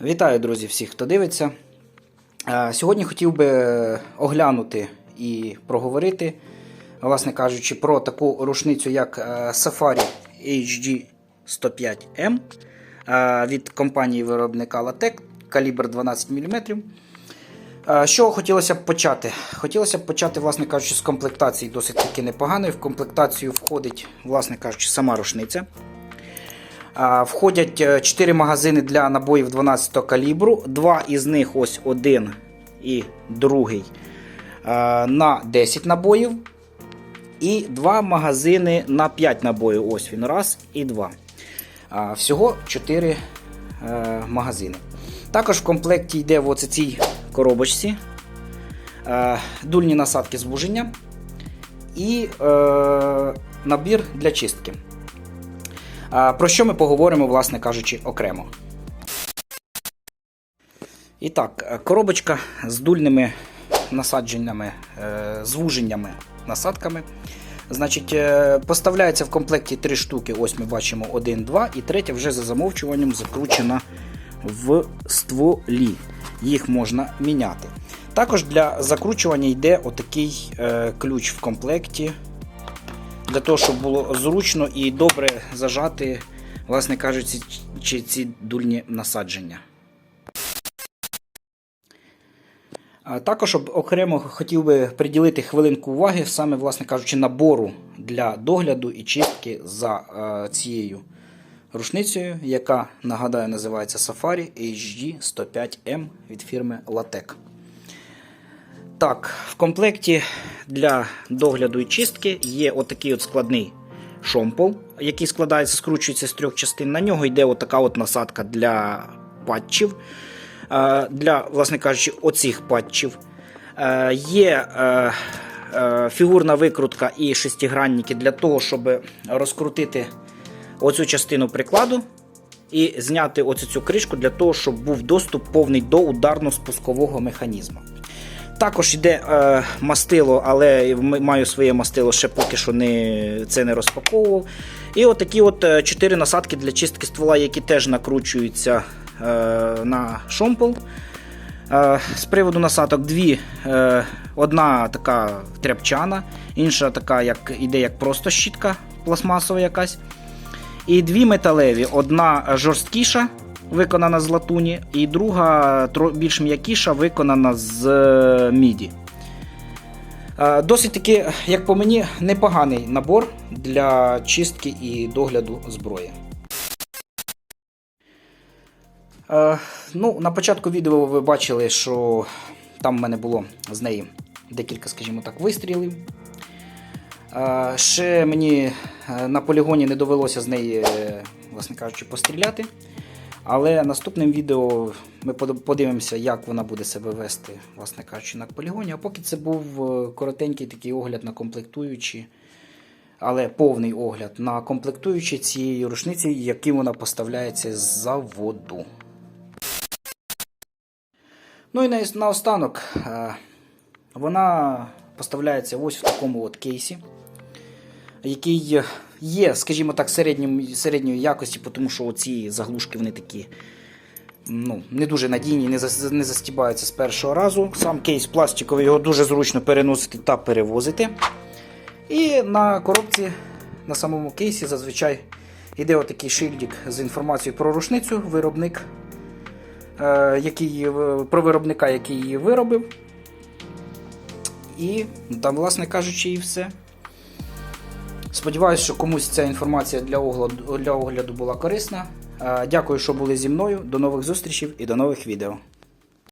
Вітаю, друзі, всіх, хто дивиться. Сьогодні хотів би оглянути і проговорити, власне кажучи, про таку рушницю, як е, Safari HD 105M е, від компанії виробника Latec, калібр 12 мм. Е, Що хотілося б почати? Хотілося б почати, власне кажучи, з комплектації досить таки непоганої. В комплектацію входить, власне кажучи, сама рушниця. Входять 4 магазини для набоїв 12 калібру. Два із них ось один і другий на 10 набоїв. І два магазини на 5 набоїв. Ось він раз і два. Всього 4 е, магазини. Також в комплекті йде в оце коробочці е, дульні насадки звуження і е, набір для чистки. А, Про що ми поговоримо, власне кажучи, окремо. І так, е, коробочка з дульними насадженнями, е, звуженнями, насадками. Значить, е, поставляється в комплекті три штуки. Ось ми бачимо 1, 2 і третя вже за замовчуванням закручена в стволі. Їх можна міняти. Також для закручування йде отакий е, ключ в комплекті для того, щоб було зручно і добре зажати, власне кажучи, чи ці дульні насадження. Також окремо хотів би приділити хвилинку уваги, саме, власне кажучи, набору для догляду і чистки за е, цією рушницею, яка, нагадаю, називається Safari HD 105M від фірми Latec. Так, в комплекті для догляду і чистки є отакий от складний шомпол, який складається, скручується з трьох частин. На нього йде отака от насадка для патчів. Е, Для, власне кажучи, оцих патчів. Е, Є е, фігурна викрутка і шестигранники для того, щоб розкрутити оцю частину прикладу і зняти оцю цю кришку для того, щоб був доступ повний до ударно-спускового механізму. Також йде е, мастило, але маю своє мастило, ще поки що не, це не розпаковував. І отакі от е, чотири насадки для чистки ствола, які теж накручуються е, на шомпол. Е, з приводу насадок дві. Е, одна така тряпчана, інша така, як іде як просто щітка пластмасова якась. І дві металеві. Одна жорсткіша, виконана з латуні, і друга більш м'якіша, виконана з е, міді. Е, Досить таки, як по мені, непоганий набор для чистки і догляду зброї. Е, ну, на початку відео ви бачили, що там в мене було з неї декілька, скажімо так, вистрілів. Ще мені е, на полігоні не довелося з неї, е, власне кажучи, постріляти. Але наступним відео ми подивимося, як вона буде себе вести, власне кажучи, на полігоні. А поки це був е, коротенький такий огляд на комплектуючі, але повний огляд на комплектуючі цієї рушниці, яким вона поставляється з заводу. Ну і на- наостанок, вона поставляється ось в такому от кейсі, який є, скажімо так, середньої, середньої якості, тому що ці заглушки вони такі ну, не дуже надійні, не, зас- не застібаються з першого разу. Сам кейс пластиковий, його дуже зручно переносити та перевозити. І на коробці, на самому кейсі, зазвичай йде отакий шильдик з інформацією про рушницю, виробник, е, який, про виробника, який її виробив. І там, власне кажучи, і все. Сподіваюсь, що комусь ця інформація для огляду, для огляду була корисна. Е, Дякую, що були зі мною. До нових зустрічей і до нових відео.